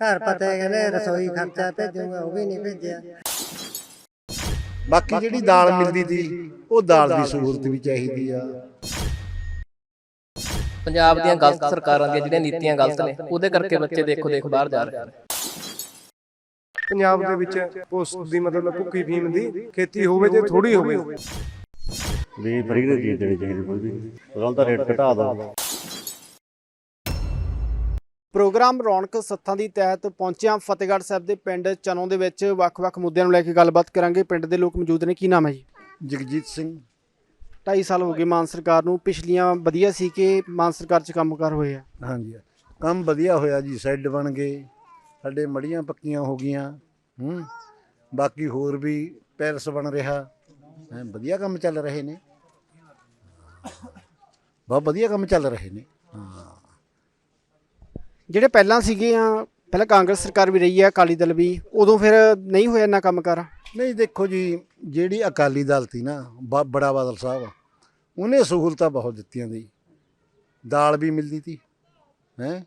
ਘਰ ਪਤਾ ਹੈ ਕਹਿੰਦੇ ਰਸੋਈ ਖਰਚਾ ਭੇਜੂਗਾ ਉਹ ਵੀ ਨਹੀਂ ਭੇਜਿਆ। ਬਾਕੀ ਜਿਹੜੀ ਦਾਲ ਮਿਲਦੀ ਸੀ ਉਹ ਦਾਲ ਦੀ ਸਹੂਲਤ ਵੀ ਚਾਹੀਦੀ ਆ। ਪੰਜਾਬ ਦੀਆਂ ਗਲਤ ਸਰਕਾਰਾਂ ਦੀਆਂ ਜਿਹੜੀਆਂ ਨੀਤੀਆਂ ਗਲਤ ਨੇ ਉਹਦੇ ਕਰਕੇ ਬੱਚੇ ਦੇਖੋ ਦੇਖ ਬਾਹਰ ਜਾ ਰਹੇ ਨੇ। ਪੰਜਾਬ ਦੇ ਵਿੱਚ ਉਸ ਦੀ ਮਤਲਬ ਭੁੱਕੀ ਫੀਮ ਦੀ ਖੇਤੀ ਹੋਵੇ ਜੇ ਥੋੜੀ ਹੋਵੇ। ਵੀ ਫਰੀ ਦੇ ਚੀਜ਼ ਦੇਣੀ ਚਾਹੀਦੀ ਕੋਈ ਵੀ। ਉਹਦਾ ਰੇਟ ਘਟਾ ਦੋ। ਪ੍ਰੋਗਰਾਮ ਰੌਣਕ ਸੱਥਾਂ ਦੀ ਤਹਿਤ ਪਹੁੰਚਿਆ ਫਤਿਹਗੜ੍ਹ ਸਾਹਿਬ ਦੇ ਪਿੰਡ ਚਨੋਂ ਦੇ ਵਿੱਚ ਵੱਖ-ਵੱਖ ਮੁੱਦਿਆਂ ਨੂੰ ਲੈ ਕੇ ਗੱਲਬਾਤ ਕਰਾਂਗੇ। ਪਿੰਡ ਦੇ ਲੋਕ ਮੌਜੂਦ ਨੇ ਕੀ ਨਾਮ ਹੈ ਜੀ? ਜਗਜੀਤ ਸਿੰਘ। 2.5 ਸਾਲ ਹੋ ਗਏ ਮਾਨ ਸਰਕਾਰ ਨੂੰ। ਪਿਛਲੀਆਂ ਵਧੀਆ ਸੀ ਕਿ ਮਾਨ ਸਰਕਾਰ 'ਚ ਕੰਮਕਾਰ ਹੋਏ ਆ? ਹਾਂਜੀ। ਕੰਮ ਵਧੀਆ ਹੋਇਆ ਜੀ ਸੈੱਡ ਬਣ ਗਏ। ਸਾਡੇ ਮੜੀਆਂ ਪੱਕੀਆਂ ਹੋ ਗਈਆਂ। ਹੂੰ। ਬਾਕੀ ਹੋਰ ਵੀ ਪੈਲਸ ਬਣ ਰਿਹਾ। ਹੈਂ ਵਧੀਆ ਕੰਮ ਚੱਲ ਰਹੇ ਨੇ। ਬਹੁਤ ਵਧੀਆ ਕੰਮ ਚੱਲ ਰਹੇ ਨੇ। ਹਾਂ। ਜਿਹੜੇ ਪਹਿਲਾਂ ਸੀਗੇ ਆ, ਪਹਿਲਾਂ ਕਾਂਗਰਸ ਸਰਕਾਰ ਵੀ ਰਹੀ ਆ, ਅਕਾਲੀ ਦਲ ਵੀ, ਉਦੋਂ ਫਿਰ ਨਹੀਂ ਹੋਇਆ ਇੰਨਾ ਕੰਮ ਕੰਮਕਾਰ ਨਹੀਂ, ਦੇਖੋ ਜੀ, ਜਿਹੜੀ ਅਕਾਲੀ ਦਲ ਸੀ ਨਾ, ਬ- ਬੜਾ ਬਾਦਲ ਸਾਹਿਬ ਉਹਨੇ ਸਹੂਲਤਾਂ ਬਹੁਤ ਦਿੱਤੀਆਂ ਦੀ ਦਾਲ ਵੀ ਮਿਲਦੀ ਸੀ ਹੈ?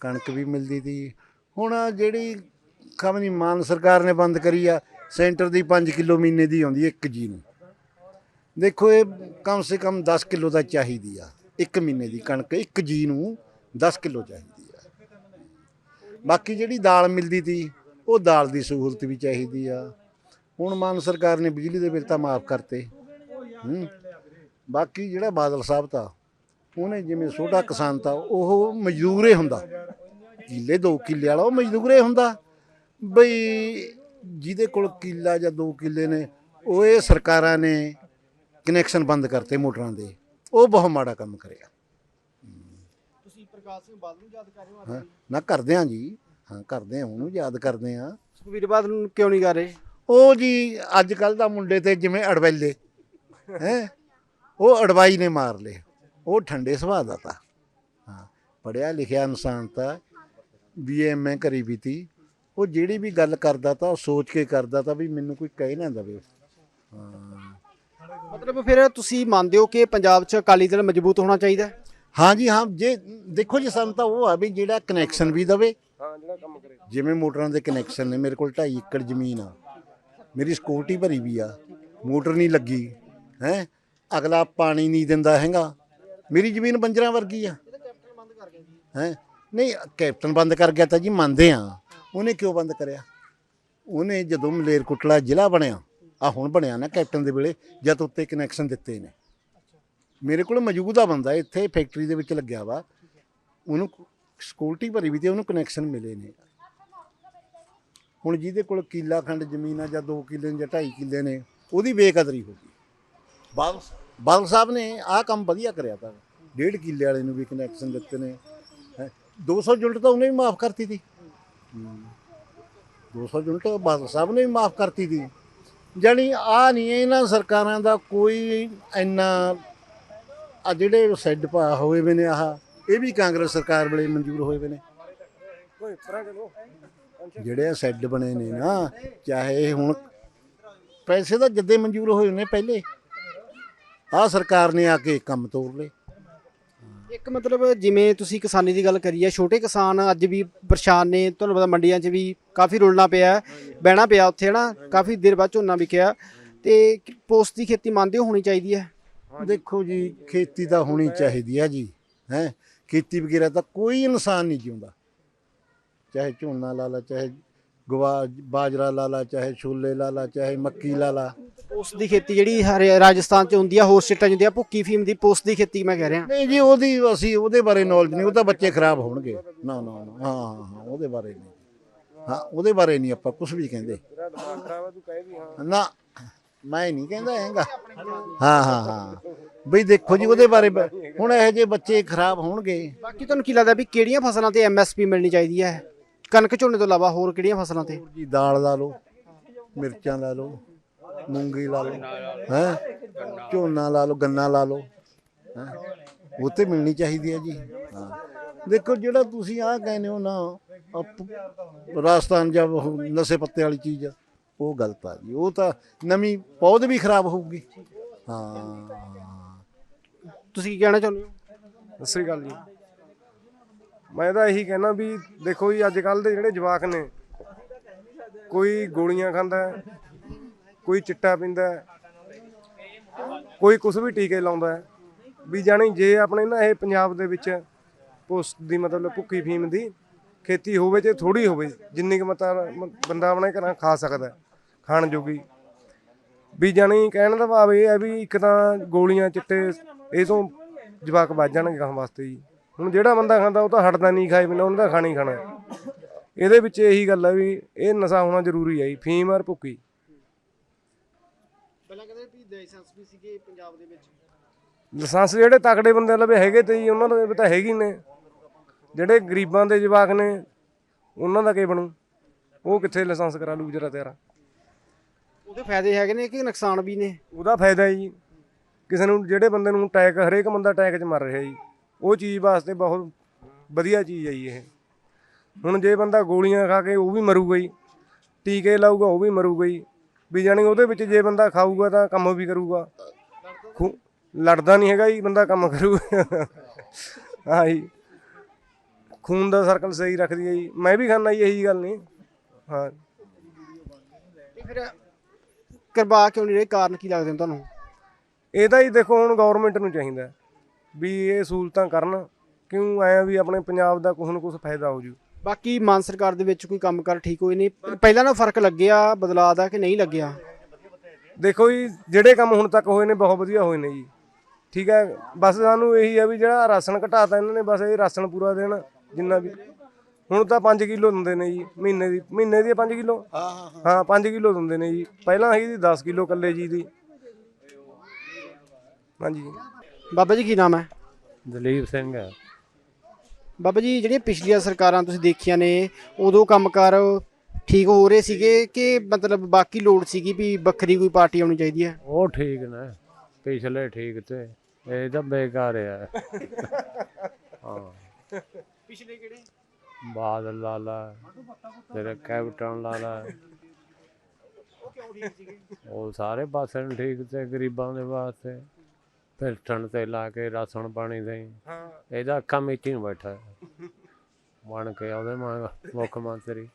ਕਣਕ ਵੀ ਮਿਲਦੀ ਸੀ ਹੁਣ ਆਹ ਜਿਹੜੀ ਖਮਨੀ ਮਾਨ ਸਰਕਾਰ ਨੇ ਬੰਦ ਕਰੀ ਆ, ਸੈਂਟਰ ਦੀ 5 ਕਿਲੋ ਮਹੀਨੇ ਦੀ ਆਉਂਦੀ ਹੈ ਇੱਕ ਜੀ ਨੂੰ। ਦੇਖੋ ਇਹ ਕਮ ਸੇ ਕਮ 10 ਕਿਲੋ ਦਾ ਚਾਹੀਦੀ ਆ, ਇੱਕ ਮਹੀਨੇ ਦੀ ਕਣਕ, ਇੱਕ ਜੀ ਨੂੰ 10 ਕਿਲੋ ਚਾਹੀਦੀ। ਬਾਕੀ ਜਿਹੜੀ ਦਾਲ ਮਿਲਦੀ ਤੀ, ਉਹ ਦਾਲ ਦੀ ਸਹੂਲਤ ਵੀ ਚਾਹੀਦੀ ਆ। ਹੁਣ ਮਾਨ ਸਰਕਾਰ ਨੇ ਬਿਜਲੀ ਦੇ ਬਿੱਲ ਤਾਂ ਮਾਫ ਕਰਤੇ। ਹੂੰ। ਬਾਕੀ ਜਿਹੜਾ ਬਾਦਲ ਸਾਹਿਬ ਤਾਂ, ਉਹਨੇ ਜਿਵੇਂ ਛੋਟਾ ਕਿਸਾਨ ਤਾਂ, ਉਹ ਮਜ਼ਦੂਰੇ ਹੁੰਦਾ। ਕਿੱਲੇ ਦੋ ਕਿੱਲੇ ਵਾਲਾ, ਉਹ ਮਜ਼ਦੂਰੇ ਹੁੰਦਾ। ਬਈ ਜਿਹਦੇ ਕੋਲ ਕਿੱਲਾ ਜਾਂ ਦੋ ਕਿੱਲੇ ਨੇ, ਉਹ ਇਹ ਸਰਕਾਰਾਂ ਨੇ ਕਨੈਕਸ਼ਨ ਬੰਦ ਕਰਤੇ ਮੋਟਰਾਂ ਦੇ। ਉਹ ਬਹੁਤ ਮਾੜਾ ਕੰਮ ਕਰਿਆ। ਸਿੰਘ ਬਾਦਲ ਨੂੰ ਯਾਦ ਕਰ ਰਹੇ ਹੋ ਹਾਂ ਨਾ ਕਰਦੇ ਆ ਜੀ। ਹਾਂ ਕਰਦੇ ਆ ਉਹਨੂੰ ਯਾਦ ਕਰਦੇ ਆ ਸੁਖਬੀਰ ਬਾਦਲ ਨੂੰ ਕਿਉਂ ਨਹੀਂ ਕਰ ਰਹੇ? ਉਹ ਜੀ ਅੱਜ ਕੱਲ ਦਾ ਮੁੰਡੇ ਤੇ ਜਿਵੇਂ ਅੜਵੈਲੇ ਹੈ? ਉਹ ਅੜਵਾਈ ਨੇ ਮਾਰ ਲਏ। ਉਹ ਠੰਡੇ ਸੁਭਾਅ ਦਾ ਤਾ। ਹਾਂ ਪੜਿਆ ਲਿਖਿਆ ਇਨਸਾਨ ਤਾਂ ਬੀਐਮਏ ਕਰੀ ਵੀ ਤੀ ਉਹ ਜਿਹੜੀ ਵੀ ਗੱਲ ਕਰਦਾ ਤਾਂ ਉਹ ਸੋਚ ਕੇ ਕਰਦਾ ਤਾਂ ਵੀ ਮੈਨੂੰ ਕੋਈ ਕਹਿ ਨਾ ਦਵੇ। ਹਾਂ। ਮਤਲਬ ਫਿਰ ਤੁਸੀਂ ਮੰਨਦੇ ਹੋ ਕਿ ਪੰਜਾਬ 'ਚ ਅਕਾਲੀ ਦਲ ਮਜ਼ਬੂਤ ਹੋਣਾ ਚਾਹੀਦਾ? ਹੈ? ਹਾਂ ਜੀ ਹਾਂ ਜੇ ਦੇਖੋ ਜੀ ਸਾਨੂੰ ਤਾਂ ਉਹ ਆ ਵੀ ਜਿਹੜਾ ਕਨੈਕਸ਼ਨ ਵੀ ਦਵੇ। ਹਾਂ ਜਿਹੜਾ ਕੰਮ ਕਰੇ। ਜਿਵੇਂ ਮੋਟਰਾਂ ਦੇ ਕਨੈਕਸ਼ਨ ਨੇ ਮੇਰੇ ਕੋਲ 2.5 ਏਕੜ ਜ਼ਮੀਨ ਆ। ਮੇਰੀ ਸਿਕਿਉਰਿਟੀ ਭਰੀ ਵੀ ਆ। ਮੋਟਰ ਨਹੀਂ ਲੱਗੀ ਹੈ? ਅਗਲਾ ਪਾਣੀ ਨਹੀਂ ਦਿੰਦਾ ਹੈਗਾ। ਮੇਰੀ ਜ਼ਮੀਨ ਬੰਜਰਾਂ ਵਰਗੀ ਆ। ਹੈ? ਨਹੀਂ ਕੈਪਟਨ ਬੰਦ ਕਰ ਗਿਆ ਤਾਂ ਜੀ ਮੰਨਦੇ ਆ। ਉਹਨੇ ਕਿਉਂ ਬੰਦ ਕਰਿਆ? ਉਹਨੇ ਜਦੋਂ ਮਲੇਰਕੋਟਲਾ ਜ਼ਿਲ੍ਹਾ ਬਣਿਆ ਆ ਹੁਣ ਬਣਿਆ ਨਾ ਕੈਪਟਨ ਦੇ ਵੇਲੇ ਜਦ ਉੱਤੇ ਕਨੈਕਸ਼ਨ ਦਿੱਤੇ ਨੇ। ਮੇਰੇ ਕੋਲ ਮੌਜੂਦਾ ਬੰਦਾ ਇੱਥੇ ਫੈਕਟਰੀ ਦੇ ਵਿੱਚ ਲੱਗਿਆ ਵਾ। ਉਹਨੂੰ ਸਿਕਿਉਰਿਟੀ ਭਰੀ ਵੀ ਤੇ ਉਹਨੂੰ ਕਨੈਕਸ਼ਨ ਮਿਲੇ ਨੇ। ਹੁਣ ਜਿਹਦੇ ਕੋਲ ਕਿੱਲਾ ਖੰਡ ਜ਼ਮੀਨ ਆ ਜਾਂ 2 ਕਿੱਲੇ ਨੇ ਜਾਂ 2.5 ਕਿੱਲੇ ਨੇ, ਉਹਦੀ ਬੇਕਦਰੀ ਹੋ ਗਈ। ਬਾਦਲ ਬਾਦਲ ਸਾਹਿਬ ਨੇ ਆਹ ਕੰਮ ਵਧੀਆ ਕਰਿਆ ਤਾਂ। ਡੇਢ ਕਿੱਲੇ ਵਾਲੇ ਨੂੰ ਵੀ ਕਨੈਕਸ਼ਨ ਦਿੱਤੇ ਨੇ। ਹੈਂ। 200 ਯੂਨਿਟ ਤਾਂ ਉਹਨੇ ਵੀ ਮਾਫ ਕਰਤੀ ਸੀ 200 ਯੂਨਿਟ ਬਾਦਲ ਸਾਹਿਬ ਨੇ ਵੀ ਮਾਫ ਕਰਤੀ ਸੀ ਜਾਣੀ ਆ ਨਹੀਂ ਇਹਨਾਂ ਸਰਕਾਰਾਂ ਦਾ ਕੋਈ ਇੰਨਾ ਆ ਜਿਹੜੇ ਸੈੱਡ ਪਾ ਹੋਏ ਵੇ ਨੇ ਆਹ, ਇਹ ਵੀ ਕਾਂਗਰਸ ਸਰਕਾਰ ਵੇਲੇ ਮਨਜ਼ੂਰ ਹੋਏ ਵੇ ਨੇ। ਜਿਹੜੇ ਸੈੱਡ ਬਣੇ ਨੇ ਨਾ, ਚਾਹੇ ਹੁਣ ਪੈਸੇ ਤਾਂ ਜੱਦੇ ਮਨਜ਼ੂਰ ਹੋਏ ਨੇ ਪਹਿਲੇ, ਆਹ ਸਰਕਾਰ ਨੇ ਆ ਕੇ ਕੰਮ ਤੋੜ ਲਏ। ਇੱਕ ਮਤਲਬ ਜਿਵੇਂ ਤੁਸੀਂ ਕਿਸਾਨੀ ਦੀ ਗੱਲ ਕਰੀ ਹੈ ਛੋਟੇ ਕਿਸਾਨ ਅੱਜ ਵੀ ਪਰੇਸ਼ਾਨ ਨੇ, ਤੁਹਾਨੂੰ ਪਤਾ ਮੰਡੀਆਂ 'ਚ ਵੀ ਕਾਫੀ ਰੁਲਣਾ ਪਿਆ, ਬਹਿਣਾ ਪਿਆ ਉੱਥੇ ਨਾ ਕਾਫੀ ਦੇਰ ਬਾਅਦ ਝੋਨਾ ਵਿਕਿਆ, ਤੇ ਪੋਸਟ ਦੀ ਖੇਤੀ ਮੰਨਦੇ ਹੋਣੀ ਚਾਹੀਦੀ ਹੈ? ਦੇਖੋ ਜੀ ਖੇਤੀ ਤਾਂ ਹੋਣੀ ਚਾਹੀਦੀ ਹੈ ਜੀ ਹੈ। ਖੇਤੀ ਵਗੈਰਾ ਤਾਂ ਕੋਈ ਇਨਸਾਨ ਨਹੀਂ ਜਿਉਂਦਾ। ਚਾਹੇ ਝੋਨਾ ਲਾ ਲਾ ਚਾਹੇ ਗਵਾ ਬਾਜਰਾ ਲਾ ਲਾ ਚਾਹੇ ਛੋਲੇ ਲਾ ਲਾ ਚਾਹੇ ਮੱਕੀ ਲਾ ਲਾ। ਪੋਸਟ ਦੀ ਖੇਤੀ ਜਿਹੜੀ ਹਰੇ- ਰਾਜਸਥਾਨ 'ਚ ਹੁੰਦੀ ਆ ਹੋਰ ਸਟੇਟਾਂ 'ਚ ਹੁੰਦੀ ਆ ਭੁੱਕੀ ਫੀਮ ਦੀ ਪੋਸਟ ਦੀ ਖੇਤੀ ਮੈਂ ਕਹਿ ਰਿਹਾ। ਨਹੀਂ ਜੀ ਉਹਦੀ ਅਸੀਂ ਉਹਦੇ ਬਾਰੇ ਨੌਲੇਜ ਨਹੀਂ ਉਹ ਤਾਂ ਬੱਚੇ ਖਰਾਬ ਹੋਣਗੇ। ਨਾ ਨਾ ਨਾ, ਹਾਂ ਹਾਂ ਹਾਂ ਉਹਦੇ ਬਾਰੇ ਨਹੀਂ। ਹਾਂ ਉਹਦੇ ਬਾਰੇ ਨਹੀਂ ਆਪਾਂ ਕੁਝ ਵੀ ਕਹਿੰਦੇ। ਤੇਰਾ ਦਿਮਾਗ ਖਰਾਬ ਆ ਤੂੰ ਕਹੇ ਵੀ ਹਾਂ। ਨਾ ਮੈਂ ਨਹੀਂ ਕਹਿੰਦਾ ਹੈਗਾ। ਹਾਂ ਹਾਂ ਹਾਂ। ਬਈ ਦੇਖੋ ਜੀ ਉਹਦੇ ਬਾਰੇ ਬ- ਹੁਣ ਇਹੋ ਜਿਹੇ ਬੱਚੇ ਖਰਾਬ ਹੋਣਗੇ। ਬਾਕੀ ਤੁਹਾਨੂੰ ਕੀ ਲੱਗਦਾ ਵੀ ਕਿਹੜੀਆਂ ਫਸਲਾਂ ਤੇ ਐਮਐਸਪੀ ਮਿਲਣੀ ਚਾਹੀਦੀ ਹੈ? ਕਣਕ ਝੋਨੇ ਤੋਂ ਇਲਾਵਾ ਹੋਰ ਕਿਹੜੀਆਂ ਫਸਲਾਂ ਤੇ? ਜੀ ਦਾਲ ਲਾ ਲਓ ਮਿਰਚਾਂ ਲਾ ਲਓ ਮੂੰਗੀ ਲਾ ਲਓ ਹੈ? ਝੋਨਾ ਲਾ ਲਓ ਗੰਨਾ ਲਾ ਲਓ ਹੈ? ਉਹ ਤੇ ਮਿਲਣੀ ਚਾਹੀਦੀ ਹੈ ਜੀ। ਹਾਂ। ਦੇਖੋ ਜਿਹੜਾ ਤੁਸੀਂ ਆਹ ਕਹਿੰਦੇ ਹੋ ਨਾ ਰਾਜਸਥਾਨ ਜਾਂ ਉਹ ਨਸ਼ੇ ਪੱਤੇ ਵਾਲੀ ਚੀਜ਼ ਆ, ਉਹ ਗਲਤ ਆ ਜੀ ਉਹ ਤਾਂ ਨਵੀਂ ਪੌਦ ਵੀ ਖਰਾਬ ਹੋਊਗੀ। ਹਾਂ। ਤੁਸੀਂ ਕੀ ਕਹਿਣਾ ਚਾਹੁੰਦੇ ਹੋ? ਸਤਿ ਸ੍ਰੀ ਅਕਾਲ ਜੀ। ਮੈਂ ਤਾਂ ਇਹੀ ਕਹਿਣਾ ਵੀ ਦੇਖੋ ਜੀ ਅੱਜ ਕੱਲ ਦੇ ਜਿਹੜੇ ਜਵਾਕ ਨੇ ਕੋਈ ਗੋਲੀਆਂ ਖਾਂਦਾ ਹੈ, ਕੋਈ ਚਿੱਟਾ ਪੀਂਦਾ ਕੋਈ ਕੁਝ ਵੀ ਟੀਕੇ ਲਾਉਂਦਾ ਹੈ। ਵੀ ਜਾਣੀ ਜੇ ਆਪਣੇ ਨਾ ਇਹ ਪੰਜਾਬ ਦੇ ਵਿੱਚ ਪੋਸਟ ਦੀ ਮਤਲਬ ਭੁੱਕੀ ਫੀਮ ਦੀ ਖੇਤੀ ਹੋਵੇ ਤੇ ਥੋੜੀ ਹੋਵੇ ਜਿੰਨੀ ਕੁ ਮਤਲਬ ਬੰਦਾ ਆਪਣੇ ਘਰਾਂ ਖਾ ਸਕਦਾ ਖਾਣ ਜੋਗੀ। ਵੀ ਜਾਣੀ ਕਹਿਣ ਦਾ ਭਾਵ ਇਹ ਹੈ ਵੀ ਇੱਕ ਤਾਂ ਗੋਲੀਆਂ ਚਿੱਟੇ ਇਹ ਤੋਂ ਜਵਾਕ ਵੱਜ ਜਾਣਗੇ ਖਾਣ ਵਾਸਤੇ ਜੀ। ਹੁਣ ਜਿਹੜਾ ਬੰਦਾ ਖਾਂਦਾ ਉਹ ਤਾਂ ਹਟਦਾ ਨਹੀਂ ਖਾਏ ਬਿਨਾਂ ਉਹਨੇ ਤਾਂ ਖਾਣਾ ਖਾਣਾ। ਇਹਦੇ ਵਿੱਚ ਇਹੀ ਗੱਲ ਹੈ ਵੀ ਇਹ ਨਸ਼ਾ ਹੋਣਾ ਜ਼ਰੂਰੀ ਹੈ ਜੀ ਫੀਮ ਔਰ ਭੁੱਕੀ। ਪਹਿਲਾਂ ਕਹਿੰਦੇ ਵੀ ਲਾਇਸੈਂਸ ਵੀ ਸੀਗੇ ਪੰਜਾਬ ਦੇ ਵਿੱਚ। ਲਾਇਸੈਂਸ ਜਿਹੜੇ ਤਕੜੇ ਬੰਦੇ ਲਵੇ ਹੈਗੇ ਤੇ ਜੀ ਉਹਨਾਂ ਦੇ ਤਾਂ ਹੈਗੇ ਨੇ। ਜਿਹੜੇ ਗਰੀਬਾਂ ਦੇ ਜਵਾਕ ਨੇ ਉਹਨਾਂ ਦਾ ਕੀ ਬਣੂ? ਉਹ ਕਿੱਥੇ ਲਾਇਸੈਂਸ ਕਰਾ ਲੂ ਜਰਾ ਤੇਰਾ ਉਹਦੇ ਫਾਇਦੇ ਹੈਗੇ ਨੇ ਕਿ ਨੁਕਸਾਨ ਵੀ ਨੇ? ਉਹਦਾ ਫਾਇਦਾ ਹੈ ਜੀ। ਕਿਸੇ ਨੂੰ ਜਿਹੜੇ ਬੰਦੇ ਨੂੰ ਅਟੈਕ ਹਰੇਕ ਬੰਦਾ ਅਟੈਕ 'ਚ ਮਰ ਰਿਹਾ ਜੀ। ਉਹ ਚੀਜ਼ ਵਾਸਤੇ ਬਹੁਤ ਵਧੀਆ ਚੀਜ਼ ਹੈ ਜੀ ਇਹ। ਹੁਣ ਜੇ ਬੰਦਾ ਗੋਲੀਆਂ ਖਾ ਕੇ ਉਹ ਵੀ ਮਰੂਗਾ ਜੀ। ਟੀਕੇ ਲਾਊਗਾ ਉਹ ਵੀ ਮਰੂਗਾ ਜੀ। ਵੀ ਜਾਣੀ ਉਹਦੇ ਵਿੱਚ ਜੇ ਬੰਦਾ ਖਾਊਗਾ ਤਾਂ ਕੰਮ ਵੀ ਕਰੂਗਾ। ਖੂ- ਲੜਦਾ ਨਹੀਂ ਹੈਗਾ ਜੀ ਬੰਦਾ ਕੰਮ ਕਰੂਗਾ। ਹਾਂ ਜੀ। ਖੂਨ ਦਾ ਸਰਕਲ ਸਹੀ ਰੱਖਦੀ ਹੈ ਜੀ। ਮੈਂ ਵੀ ਖਾਂਦਾ ਜੀ ਇਹੀ ਗੱਲ ਨਹੀਂ। ਹਾਂ। ਤੇ ਫਿਰ ਕਰਵਾ ਕਿਉਂ ਨਹੀਂ ਰਹੇ ਕਾਰਨ ਕੀ ਲੱਗਦੇ ਨੇ ਤੁਹਾਨੂੰ? ਇਹ ਤਾਂ ਹੀ ਦੇਖੋ ਹੁਣ ਗਵਰਨਮੈਂਟ ਨੂੰ ਚਾਹੀਦਾ ਵੀ ਇਹ ਸਹੂਲਤਾਂ ਕਰਨ ਕਿਉਂ ਐ ਵੀ ਆਪਣੇ ਪੰਜਾਬ ਦਾ ਕੁਛ ਨਾ ਕੁਛ ਫਾਇਦਾ ਹੋ ਜੂ। ਬਾਕੀ ਮਾਨ ਸਰਕਾਰ ਦੇ ਵਿੱਚ ਕੋਈ ਕੰਮਕਾਰ ਠੀਕ ਹੋਏ ਨਹੀਂ ਪਹਿਲਾਂ ਨਾਲ ਫ਼ਰਕ ਲੱਗਿਆ ਬਦਲਾਅ ਦਾ ਕਿ ਨਹੀਂ ਲੱਗਿਆ? ਦੇਖੋ ਜੀ ਜਿਹੜੇ ਕੰਮ ਹੁਣ ਤੱਕ ਹੋਏ ਨੇ ਬਹੁਤ ਵਧੀਆ ਹੋਏ ਨੇ ਜੀ। ਠੀਕ ਹੈ ਬਸ ਸਾਨੂੰ ਇਹੀ ਹੈ ਵੀ ਜਿਹੜਾ ਰਾਸ਼ਨ ਘਟਾਤਾ ਇਹਨਾਂ ਨੇ ਬਸ ਇਹ ਰਾਸ਼ਨ ਪੂਰਾ ਦੇਣ ਜਿੰਨਾ ਵੀ ਹੁਣ ਤਾਂ 5 ਕਿਲੋ ਦਿੰਦੇ ਨੇ ਜੀ ਮਹੀਨੇ ਦੀ ਮਹੀਨੇ ਦੀ 5 ਕਿਲੋ? ਹਾਂ ਹਾਂ 5 ਕਿਲੋ ਦਿੰਦੇ ਨੇ ਜੀ। ਪਹਿਲਾਂ ਹੈਗੀ ਸੀ 10 ਕਿਲੋ ਕੱਲੇ ਜੀ ਦੀ। ਹਾਂਜੀ। ਬਾਬਾ ਜੀ ਕੀ ਨਾਮ ਹੈ? ਦਲੀਪ ਸਿੰਘ ਹੈ। ਬਾਬਾ ਜੀ ਜਿਹੜੀਆਂ ਪਿਛਲੀਆਂ ਸਰਕਾਰਾਂ ਤੁਸੀਂ ਦੇਖੀਆਂ ਨੇ ਉਦੋਂ ਕੰਮਕਾਰ ਠੀਕ ਹੋ ਰਹੇ ਸੀਗੇ ਕਿ ਮਤਲਬ ਬਾਕੀ ਲੋੜ ਸੀਗੀ ਵੀ ਵੱਖਰੀ ਕੋਈ ਪਾਰਟੀ ਆਉਣੀ ਚਾਹੀਦੀ ਹੈ? ਉਹ ਠੀਕ ਨੇ ਪਿਛਲੇ ਠੀਕ ਤੇ। ਇਹ ਤਾਂ ਬੇਕਾਰ ਹੈ ਹਾਂ। ਪਿਛਲੇ ਕਿਹੜੇ? ਬਾਦਲ ਲਾ ਲਾ ਤੇਰੇ ਕੈਪਟਨ ਲਾ ਲਾ। ਉਹ ਸਾਰੇ ਪਾਸੇ ਨੂੰ ਠੀਕ ਤੇ ਗਰੀਬਾਂ ਦੇ ਵਾਸਤੇ। ਫਿਲਟਣ ਤੇ ਲਾ ਕੇ ਰਾਸ਼ਨ ਪਾਣੀ ਦੇ ਹਾਂ ਇਹਦਾ ਅੱਖਾਂ ਮੀਚੀ ਨੂੰ ਬੈਠਾ। ਬਣ ਕੇ ਉਹਦੇ ਮਾਂ ਮੁੱਖ ਮੰਤਰੀ।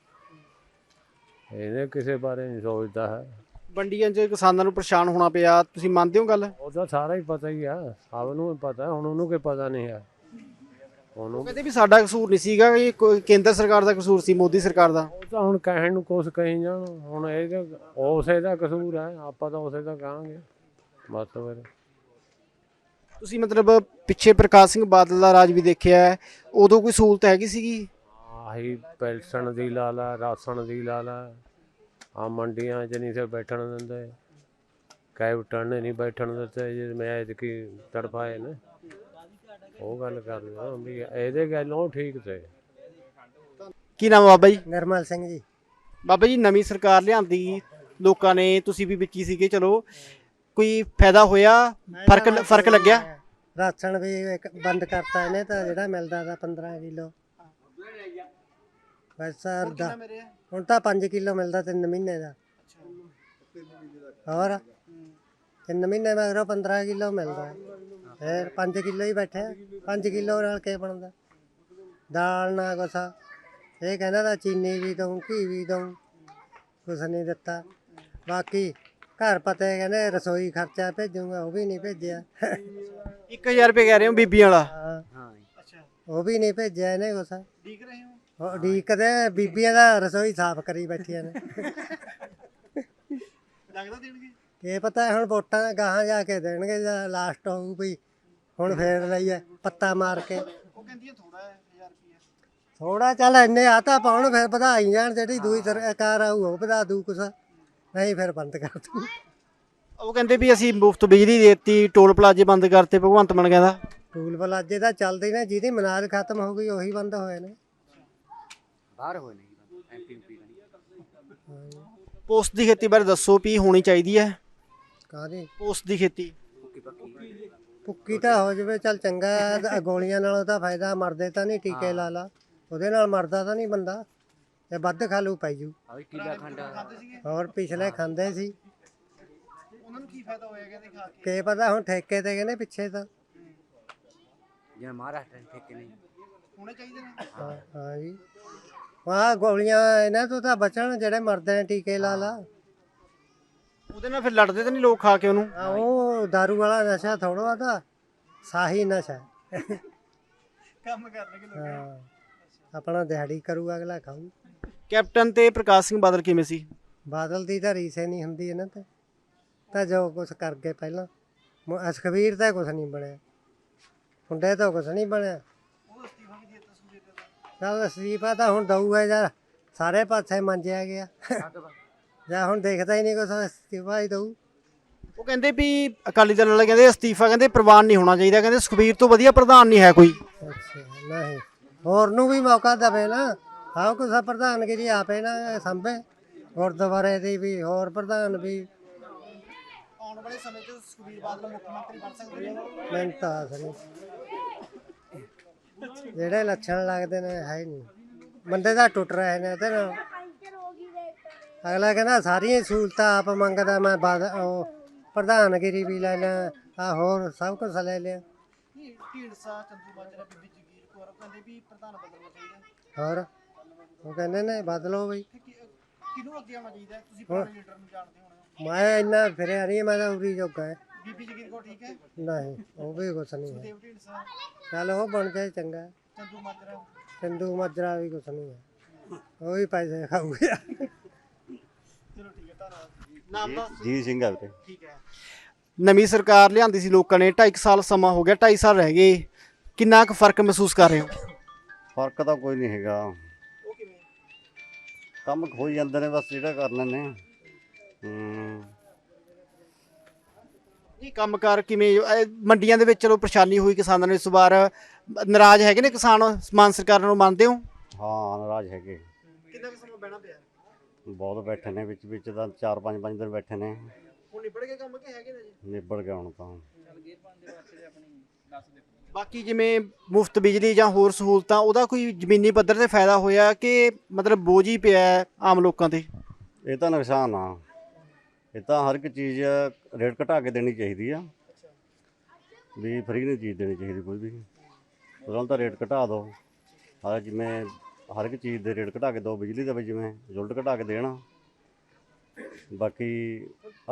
ਇਹਦੇ ਕਿਸੇ ਬਾਰੇ ਨਹੀਂ ਸੋਚਦਾ ਹੈ। ਮੰਡੀਆਂ 'ਚ ਕਿਸਾਨਾਂ ਨੂੰ ਪਰੇਸ਼ਾਨ ਹੋਣਾ ਪਿਆ। ਤੁਸੀਂ ਮੰਨਦੇ ਹੋ ਗੱਲ? ਉਹ ਤਾਂ ਸਾਰਾ ਹੀ ਪਤਾ ਹੀ ਆ। ਸਭ ਨੂੰ ਪਤਾ। ਹੁਣ ਉਹਨੂੰ ਕੋਈ ਪਤਾ ਨਹੀਂ ਹੈ। ਉਹਨੂੰ ਕਹਿੰਦੇ ਵੀ ਸਾਡਾ ਕਸੂਰ ਨਹੀਂ ਸੀਗਾ ਇਹ ਕੋਈ ਕੇਂਦਰ ਸਰਕਾਰ ਦਾ ਕਸੂਰ ਸੀ ਮੋਦੀ ਸਰਕਾਰ ਦਾ। ਉਹ ਤਾਂ ਹੁਣ ਕਹਿਣ ਨੂੰ ਕੁਛ ਕਹੀ ਜਾਣ ਹੁਣ ਇਹ ਉਸੇ ਦਾ ਕਸੂਰ ਹੈ ਆਪਾਂ ਤਾਂ ਉਸੇ ਦਾ ਕਹਾਂਗੇ। ਬਸ ਫਿਰ। ਤੁਸੀਂ ਮਤਲਬ ਪਿੱਛੇ ਪ੍ਰਕਾਸ਼ ਸਿੰਘ ਬਾਦਲ ਦਾ ਰਾਜ ਵੀ ਦੇਖਿਆ ਹੈ, ਉਦੋਂ ਕੋਈ ਸਹੂਲਤ ਹੈਗੀ ਸੀਗੀ? ਆਹੀ ਪੈਲਸਣ ਦੀ ਲਾ ਲਾ ਰਾਸ਼ਨ ਦੀ ਲਾ ਲਾ ਆ ਮੰਡੀਆਂ 'ਚ ਨਹੀਂ ਸੇ ਬੈਠਣ ਦਿੰਦੇ। ਕੈਪਟਨ ਨੇ ਨਹੀਂ ਬੈਠਣ ਦਿੱਤੇ ਜੇ ਮੈਚ ਕੀ ਤੜਫਾਏ ਨੇ। ਉਹ ਗੱਲ ਕਰ ਰਿਹਾ ਵੀ ਇਹਦੇ ਗੱਲੋਂ ਠੀਕ ਤੇ। ਕੀ ਨਾਮ ਬਾਬਾ ਜੀ? ਨਿਰਮਲ ਸਿੰਘ ਜੀ। ਬਾਬਾ ਜੀ ਨਵੀਂ ਸਰਕਾਰ ਲਿਆਂਦੀ ਲੋਕਾਂ ਨੇ ਤੁਸੀਂ ਵੀ ਵਿੱਚ ਹੀ ਸੀਗੇ ਚਲੋ। ਕੋਈ ਫਾਇਦਾ ਹੋਇਆ? ਫ਼ਰਕ ਫ਼ਰਕ ਲੱਗਿਆ? ਰਾਸ਼ਨ ਵੀ ਇੱਕ ਬੰਦ ਕਰਤਾ ਇਹਨੇ ਤਾਂ ਜਿਹੜਾ ਮਿਲਦਾ ਤਾਂ 15 ਕਿਲੋ। ਬਸ ਸਰ ਦਾ ਹੁਣ ਤਾਂ 5 ਕਿਲੋ ਮਿਲਦਾ ਤਿੰਨ ਮਹੀਨੇ ਦਾ। ਹੋਰ? ਤਿੰਨ ਮਹੀਨੇ ਮਗਰੋਂ 15 ਕਿਲੋ ਮਿਲਦਾ। ਫਿਰ 5 ਕਿਲੋ ਹੀ ਬੈਠੇ 5 ਕਿਲੋ ਨਾਲ ਕੀ ਬਣਦਾ। ਦਾਲ ਨਾ ਕੁਛ। ਇਹ ਕਹਿੰਦਾ ਤਾਂ ਚੀਨੀ ਵੀ ਦਊਂ ਘੀ ਵੀ ਦਊਂ। ਕੁਛ ਨਹੀਂ ਦਿੱਤਾ। ਬਾਕੀ ਘਰ ਪਤੇ ਕਹਿੰਦੇ ਰਸੋਈ ਖਰਚਾ ਭੇਜੂਗਾ ਉਹ ਵੀ ਨਹੀਂ ਭੇਜਿਆ। 1000 ਰੁਪਏ ਕਹਿ ਰਹੇ ਹੋ ਬੀਬੀਆਂ ਵਾਲਾ? ਹਾਂ। ਉਹ ਵੀ ਨਹੀਂ ਭੇਜਿਆ ਇਹਨੇ ਕੁਛ। ਠੀਕ ਰਹੇ ਹੋ? ਉਹ ਡੀਕਦੇ ਬੀਬੀਆਂ ਦਾ ਰਸੋਈ ਸਾਫ਼ ਕਰੀ ਬੈਠੀਆਂ ਨੇ। ਲੱਗਦਾ ਦੇਣਗੇ? ਕੀ ਪਤਾ ਹੁਣ ਵੋਟਾਂ ਗਾਹਾਂ ਜਾ ਕੇ ਦੇਣਗੇ ਜਾਂ ਲਾਸਟ ਹੋਊ ਵੀ। ਹੁਣ ਫੇਰ ਲਈਏ ਪੱਤਾ ਮਾਰ ਕੇ। ਉਹ ਕਹਿੰਦੀਆਂ ਥੋੜਾ ਹੈ 1000 ਰੁਪਏ ਥੋੜਾ ਚੱਲ ਇੰਨੇ ਆ ਤਾਂ ਪਾਉਣ ਫਿਰ ਵਧਾਈ ਜਾਣ ਜਿਹੜੀ ਦੂਈ ਸਰਕਾਰ ਆਊ ਉਹ ਵਧਾ ਦੂ ਕੁਛ। ਨਹੀਂ ਫਿਰ ਬੰਦ ਕਰ ਦੂ। ਉਹ ਕਹਿੰਦੇ ਵੀ ਅਸੀਂ ਮੁਫਤ ਬਿਜਲੀ ਦੇਤੀ ਟੋਲ ਪਲਾਜ਼ੇ ਬੰਦ ਕਰਤੇ ਭਗਵੰਤ ਮਾਨ ਕਹਿੰਦਾ। ਟੂਲ ਪਲਾਜੇ ਤਾਂ ਚੱਲਦੇ ਨੇ ਜਿਹਦੀ ਮਨਾਦ ਖਤਮ ਹੋ ਗਈ ਉਹੀ ਬੰਦ ਹੋਏ ਨੇ। ਪੋਸਟ ਦੀ ਖੇਤੀ ਬਾਰੇ ਦੱਸੋ ਵੀ ਹੋਣੀ ਚਾਹੀਦੀ ਹੈ। ਕਾਹਦੀ? ਪੋਸਟ ਦੀ ਖੇਤੀ। ਪੁੱਕੀ ਤਾਂ ਹੋ ਜਵੇ ਚੱਲ ਚੰਗਾ ਹੈ, ਗੋਲੀਆਂ ਨਾਲੋਂ ਤਾਂ ਫਾਇਦਾ ਮਰਦੇ ਤਾਂ ਨਹੀਂ ਟੀਕੇ ਲਾ ਲਾ। ਉਹਦੇ ਨਾਲ ਮਰਦਾ ਤਾਂ ਨਹੀਂ ਬੰਦਾ ਤੇ ਵੱਧ ਖਾ ਲੂ ਪੈ ਜੂ। ਹੋਰ ਪਿਛਲੇ ਖਾਂਦੇ ਸੀ। ਉਹਨਾਂ ਨੂੰ ਕੀ ਫਾਇਦਾ ਹੋਇਆ ਕਹਿੰਦੇ ਖਾ ਕੇ? ਕੀ ਪਤਾ ਹੁਣ ਠੇਕੇ ਤੇ ਕਹਿੰਦੇ ਪਿੱਛੇ ਤਾਂ। ਹੋਣੇ ਚਾਹੀਦੇ ਨੇ? ਹਾਂ ਹਾਂ ਜੀ। ਵਾਹ ਗੋਲੀਆਂ ਇਹਨਾਂ ਤੋਂ ਤਾਂ ਬਚਣ ਜਿਹੜੇ ਮਰਦੇ ਨੇ ਟੀਕੇ ਲਾ ਲਾ। ਉਹਦੇ ਨਾਲ ਫਿਰ ਲੜਦੇ ਤਾਂ ਨਹੀਂ ਲੋਕ ਖਾ ਕੇ ਉਹਨੂੰ? ਆ ਉਹ दारू ਵਾਲਾ ਨਸ਼ਾ ਥੋੜਾ ਦਾ ਸਾਹੀ ਨਸ਼ਾ। ਹੈ। ਕੰਮ ਕਰਨਗੇ ਹਾਂ ਆਪਣਾ ਦਿਹਾੜੀ ਕਰੂਗਾ ਅਗਲਾ ਖਾਊ। ਕੈਪਟਨ ਤੇ ਪ੍ਰਕਾਸ਼ ਸਿੰਘ ਬਾਦਲ ਕਿਵੇਂ ਸੀ? ਬਾਦਲ ਦੀ ਤਾਂ ਰੀਸੇ ਨਹੀਂ ਹੁੰਦੀ ਇਹਨਾਂ ਤੇ। ਤਾਂ ਜੋ ਕੁਝ ਕਰ ਗਏ ਪਹਿਲਾਂ। ਮ- ਅਸਖਬੀਰ ਤਾਂ ਕੁਝ ਨਹੀਂ ਬਣਿਆ। ਮੁੰਡੇ ਤਾਂ ਕੁਝ ਨਹੀਂ ਬਣਿਆ। ਚੱਲ ਅਸਤੀਫਾ ਤਾਂ ਹੁਣ ਦਊਗਾ ਯਾਰ। ਸਾਰੇ ਪਾਸੇ ਮੰਜਿਆ ਗਿਆ। ਜਾਂ ਹੁਣ ਦੇਖਦਾ ਹੀ ਨਹੀਂ ਕੁਛ ਅਸਤੀਫਾ ਹੀ ਦਊ। ਉਹ ਕਹਿੰਦੇ ਵੀ ਅਕਾਲੀ ਦਲ ਵਾਲੇ ਕਹਿੰਦੇ ਅਸਤੀਫਾ ਕਹਿੰਦੇ ਪ੍ਰਵਾਨ ਨਹੀਂ ਹੋਣਾ ਚਾਹੀਦਾ ਕਹਿੰਦੇ ਸੁਖਬੀਰ ਤੋਂ ਵਧੀਆ ਪ੍ਰਧਾਨ ਨਹੀਂ ਹੈ ਕੋਈ। ਅੱਛਾ ਨਹੀਂ ਹੋਰ ਨੂੰ ਵੀ ਮੌਕਾ ਦੇਵੇ ਨਾ। ਆਹ ਕੁਛ ਪ੍ਰਧਾਨਗਿਰੀ ਆਪੇ ਨਾ ਸੰਭੇ। ਗੁਰਦੁਆਰੇ ਦੀ ਵੀ ਹੋਰ ਪ੍ਰਧਾਨ ਵੀ। ਆਉਣ ਵਾਲੇ ਸਮੇਂ 'ਚ ਸੁਖਬੀਰ ਬਾਦਲ ਮੁੱਖ ਮੰਤਰੀ ਬਣ ਸਕਦੇ ਨੇ। ਮੈਨੂੰ ਤਾਂ ਆਸ ਨਹੀਂ ਜਿਹੜੇ ਲੱਛਣ ਲੱਗਦੇ ਨੇ ਹੈ ਹੀ ਨਹੀਂ ਬੰਦੇ ਦਾ ਟੁੱਟ ਰਹੇ ਨੇ ਤੇ ਅਗਲਾ ਕਹਿੰਦਾ, ਸਾਰੀਆਂ ਸਹੂਲਤਾਂ ਆਪ ਮੰਗਦਾ ਮੈਂ, ਬਾਦ ਉਹ ਪ੍ਰਧਾਨਗਿਰੀ ਵੀ ਲੈ ਲਿਆ, ਆ ਹੋਰ ਸਭ ਕੁਝ ਲੈ ਲਿਆ। ਢੀਂਡਸਾ ਚੰਦੂ ਮਾਜਰਾ ਬੀਬੀ ਜਗੀਰ ਕੌਰ ਕਹਿੰਦੇ ਵੀ ਪ੍ਰਧਾਨ ਬਦਲਣਾ ਚਾਹੀਦਾ ਹੋਰ? ਉਹ ਕਹਿੰਦੇ ਨੇ, ਬਦਲੋ ਬਈ। ਕਿਹਨੂੰ ਅੱਗੇ ਆਉਣਾ ਚਾਹੀਦਾ ਤੁਸੀਂ ਪੁਰਾਣੇ ਲੀਡਰ ਨੂੰ ਜਾਣਦੇ ਹੋਣੇ ਮੈਂ ਇੰਨਾ ਫਿਰਿਆ ਨਹੀਂ ਮੈਂ ਤਾਂ ਉਰੀ ਜੋਗਾ ਹੈ। ਬੀਬੀ ਜਗੀਰ ਕੌਰ ਠੀਕ ਹੈ ਨਹੀਂ, ਉਹ ਵੀ ਕੁਛ ਨਹੀਂ ਹੈ। ਦੇਵ ਢੀਂਡਸਾ ਚੱਲ ਉਹ ਬਣ ਜਾਏ ਚੰਗਾ। ਚੰਦੂ ਮਾਜਰਾ। ਸਿੰਧੂ ਮਜਰਾ ਵੀ ਕੁਛ ਨਹੀਂ ਹੈ। ਉਹ ਵੀ ਪੈਸੇ ਖਾਊਗਾ। ਚਲੋ ਠੀਕ ਹੈ ਧੰਨਵਾਦ ਨਾਮ ਦੱਸ। ਜੀ ਸਿੰਘ ਆ ਵੀਰੇ। ਠੀਕ ਹੈ। ਨਵੀਂ ਸਰਕਾਰ ਲਿਆਂਦੀ ਸੀ ਲੋਕਾਂ ਨੇ 2.5 ਸਾਲ ਸਮਾਂ ਹੋ ਗਿਆ 2.5 ਸਾਲ ਰਹਿ ਗਏ। ਕਿੰਨਾ ਕੁ ਫ਼ਰਕ ਮਹਿਸੂਸ ਕਰ ਰਹੇ ਹੋ? ਫ਼ਰਕ ਤਾਂ ਕੋਈ ਨਹੀਂ ਹੈਗਾ। ਉਹ ਕਿਵੇਂ? ਕੰਮ ਹੋਈ ਜਾਂਦੇ ਨੇ ਬਸ ਜਿਹੜਾ ਕਰ ਲੈਂਦੇ ਆ। ਹੂੰ। ਇਹ ਕੰਮਕਾਰ ਕਿਵੇਂ? ਇਹ ਮੰਡੀਆਂ ਦੇ ਵਿੱਚ ਚਲੋ ਪਰੇਸ਼ਾਨੀ ਹੋਈ ਕਿਸਾਨਾਂ ਨੂੰ ਇਸ ਵਾਰ। ਨਾਰਾਜ਼ ਹੈਗੇ ਨੇ ਕਿਸਾਨ? ਮਾਨ ਸਰਕਾਰ ਨੂੰ ਮੰਨਦੇ ਹੋ? ਹਾਂ ਨਾਰਾਜ਼ ਹੈਗੇ। ਕਿੰਨਾ ਕੁ ਸਮਾਂ ਬਹਿਣਾ ਪਿਆ? ਬਹੁਤ ਬੈਠੇ ਨੇ ਵਿੱਚ ਵਿੱਚ ਤਾਂ 4-5 5 ਦਿਨ ਬੈਠੇ ਨੇ। ਹੁਣ ਨਿਬੜ ਗਏ ਕੰਮ ਕਿ ਹੈਗੇ ਨੇ ਜੀ? ਨਿਬੜ ਗਿਆ ਹੁਣ ਤਾਂ। ਬਾਕੀ ਜਿਵੇਂ ਮੁਫਤ ਬਿਜਲੀ ਜਾਂ ਹੋਰ ਸਹੂਲਤਾਂ ਉਹਦਾ ਕੋਈ ਜ਼ਮੀਨੀ ਪੱਧਰ ਤੇ ਫਾਇਦਾ ਹੋਇਆ ਕਿ ਮਤਲਬ ਬੋਝ ਹੀ ਪਿਆ ਹੈ ਆਮ ਲੋਕਾਂ ਤੇ? ਇਹ ਤਾਂ ਨੁਕਸਾਨ ਆ। ਇਹ ਤਾਂ ਹਰ ਇੱਕ ਚੀਜ਼ ਰੇਟ ਘਟਾ ਕੇ ਦੇਣੀ ਚਾਹੀਦੀ ਆ। ਵੀ ਫ੍ਰੀ ਨਹੀਂ ਚੀਜ਼ ਦੇਣੀ ਚਾਹੀਦੀ ਕੋਈ ਵੀ। ਉਹਨਾਂ ਤਾਂ ਰੇਟ ਘਟਾ ਦਿਓ। ਹਰ ਜਿਵੇਂ ਹਰ ਇੱਕ ਚੀਜ਼ ਦੇ ਰੇਟ ਘਟਾ ਕੇ ਦਿਓ ਬਿਜਲੀ ਦਾ ਵੀ ਜਿਵੇਂ ਯੂਨਿਟ ਘਟਾ ਕੇ ਦੇਣਾ। ਬਾਕੀ